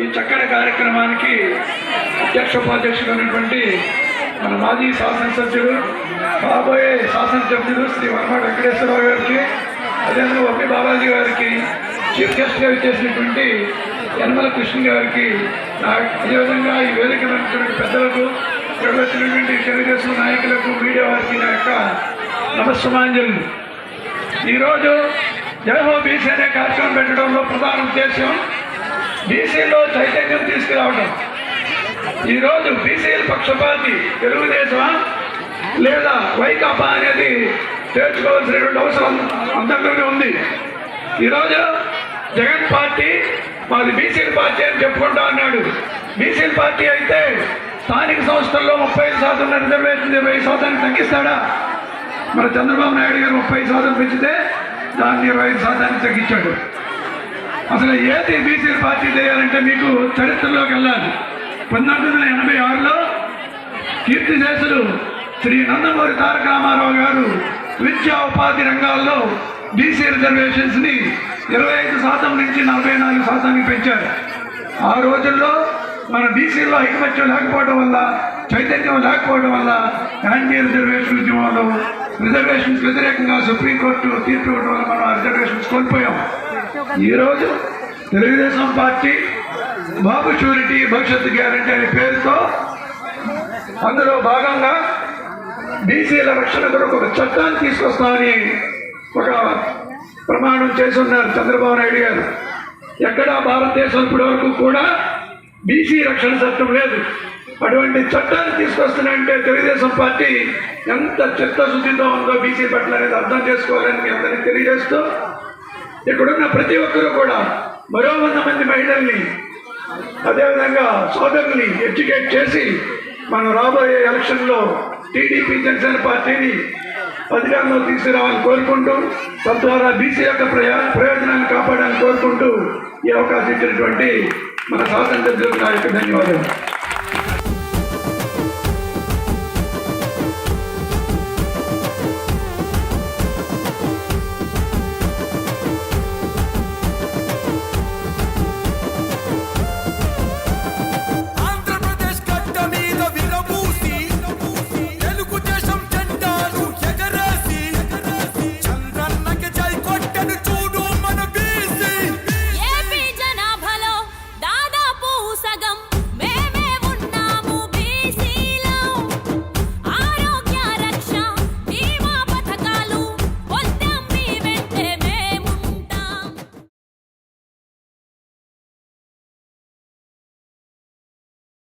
ఈ చక్కటి కార్యక్రమానికి అధ్యక్ష ఉపాధ్యక్షుడు మన మాజీ శాసనసభ్యుడు రాబోయే శాసనసభ్యుడు శ్రీ వర్మ వెంకటేశ్వరరావు గారికి అదేవిధంగా ఒకే బాలాజీ గారికి చీఫ్ గెస్ట్గా చేసినటువంటి యనమల కృష్ణ గారికి అదేవిధంగా ఈ వేదిక పెద్దలకు ఇక్కడ వచ్చినటువంటి తెలుగుదేశం నాయకులకు మీడియా వారికి నా యొక్క నమస్సమాంజలు. ఈరోజు జయహో బీసీ అనే కార్యక్రమం పెట్టడంలో ప్రధాన ఉద్దేశం బీసీలో చైతన్యం తీసుకురావడం ఈరోజు బీసీల పక్షపాతి తెలుగుదేశమా? లేదా వైకాపా అనేది తేల్చుకోవాల్సినటువంటి అవసరం అందరిలోనే ఉంది. ఈరోజు జగన్ పార్టీ మాది బీసీల పార్టీ అని చెప్పుకుంటా అన్నాడు. బీసీల పార్టీ అయితే స్థానిక సంస్థల్లో ముప్పై ఐదు శాతం రిజర్వేషన్ ఇరవై శాతానికి తగ్గిస్తాడా? మరి చంద్రబాబు నాయుడు గారు ముప్పై శాతం పెంచితే దాన్ని ఇరవై ఐదు శాతానికి తగ్గించాడు. అసలు ఏది బీసీ పార్టీ చేయాలంటే మీకు చరిత్రలోకి వెళ్ళాలి. పంతొమ్మిది వందల ఎనభై ఆరులో కీర్తిశేషులు శ్రీ నందమూరి తారక రామారావు గారు విద్యా ఉపాధి రంగాల్లో బీసీ రిజర్వేషన్స్ని ఇరవై ఐదు శాతం నుంచి నలభై నాలుగు శాతానికి పెంచారు. ఆ రోజుల్లో మన బీసీలో ఐకమత్యం లేకపోవడం వల్ల చైతన్యం లేకపోవడం వల్ల యాంటీ రిజర్వేషన్ ఉద్యమంలో రిజర్వేషన్స్ వ్యతిరేకంగా సుప్రీంకోర్టు తీర్పు ఇవ్వడం వల్ల మనం ఆ రిజర్వేషన్స్ కోల్పోయాం. ఈరోజు తెలుగుదేశం పార్టీ బాబు షూరిటీ భవిష్యత్తు గ్యారంటీ అనే పేరుతో అందులో భాగంగా బీసీల రక్షణ కొరకు ఒక చట్టాన్ని తీసుకొస్తామని ఒక ప్రమాణం చేస్తున్నారు చంద్రబాబు నాయుడు గారు. ఎక్కడా భారతదేశం ఇప్పటి వరకు కూడా బీసీ రక్షణ చట్టం లేదు. అటువంటి చట్టాన్ని తీసుకొస్తున్నాయంటే తెలుగుదేశం పార్టీ ఎంత చిత్తశుద్ధితో ఉందో బీసీ పట్ల అనేది అర్థం చేసుకోవాలని మీ అందరికీ తెలియజేస్తూ ఇక్కడున్న ప్రతి ఒక్కరూ కూడా మరో వంద మంది మహిళల్ని అదేవిధంగా సోదరుల్ని ఎడ్యుకేట్ చేసి మనం రాబోయే ఎలక్షన్లో టీడీపీ జనసేన పార్టీని అధికారంలో తీసుకురావాలని కోరుకుంటూ తద్వారా బీసీ యొక్క ప్రయా ప్రయోజనాన్ని కాపాడాలని కోరుకుంటూ ఈ అవకాశం ఇచ్చినటువంటి మన స్వాతంత్ర నా ధన్యవాదాలు.